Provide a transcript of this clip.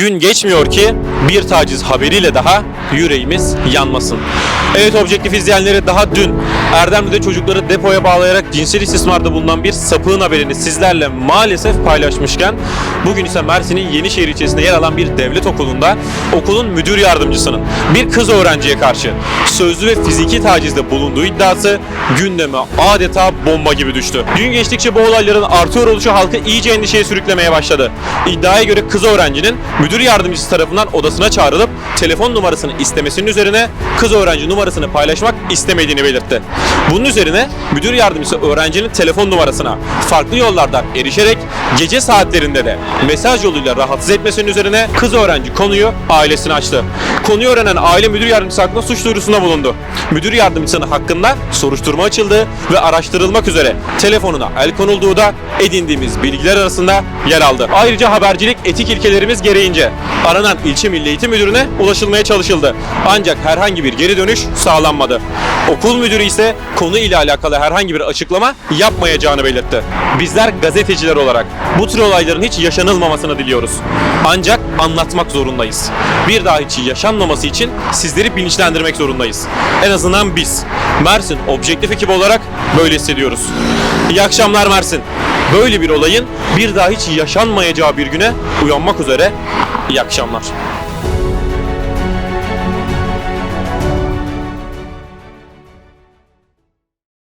Gün geçmiyor ki bir taciz haberiyle daha yüreğimiz yanmasın. Evet objektif izleyenleri daha dün Erdemli'de çocukları depoya bağlayarak cinsel istismarda bulunan bir sapığın haberini sizlerle maalesef paylaşmışken bugün ise Mersin'in Yenişehir ilçesinde yer alan bir devlet okulunda okulun müdür yardımcısının bir kız öğrenciye karşı sözlü ve fiziki tacizde bulunduğu iddiası gündeme adeta bomba gibi düştü. Gün geçtikçe bu olayların artıyor oluşu halkı iyice endişeye sürüklemeye başladı. İddiaya göre kız öğrencinin müdür yardımcısı tarafından odasına çağrılıp telefon numarasını istemesinin üzerine kız öğrenci numarasını paylaşmak istemediğini belirtti. Bunun üzerine müdür yardımcısı öğrencinin telefon numarasına farklı yollardan erişerek gece saatlerinde de mesaj yoluyla rahatsız etmesinin üzerine kız öğrenci konuyu ailesine açtı. Konuyu öğrenen aile müdür yardımcısı hakkında suç duyurusunda bulundu. Müdür yardımcısının hakkında soruşturma açıldı ve araştırılmak üzere telefonuna el konulduğu da edindiğimiz bilgiler arasında yer aldı. Ayrıca habercilik etik ilkelerimiz gereğince aranan ilçe milli eğitim müdürüne ulaşılmaya çalışıldı. Ancak herhangi bir geri dönüş sağlanmadı. Okul müdürü ise konu ile alakalı herhangi bir açıklama yapmayacağını belirtti. Bizler gazeteciler olarak bu tür olayların hiç yaşanılmamasını diliyoruz. Ancak anlatmak zorundayız. Bir daha hiç yaşanmaması için sizleri bilinçlendirmek zorundayız. En azından biz Mersin Objektif ekibi olarak böyle hissediyoruz. İyi akşamlar Mersin. Böyle bir olayın bir daha hiç yaşanmayacağı bir güne uyanmak üzere iyi akşamlar.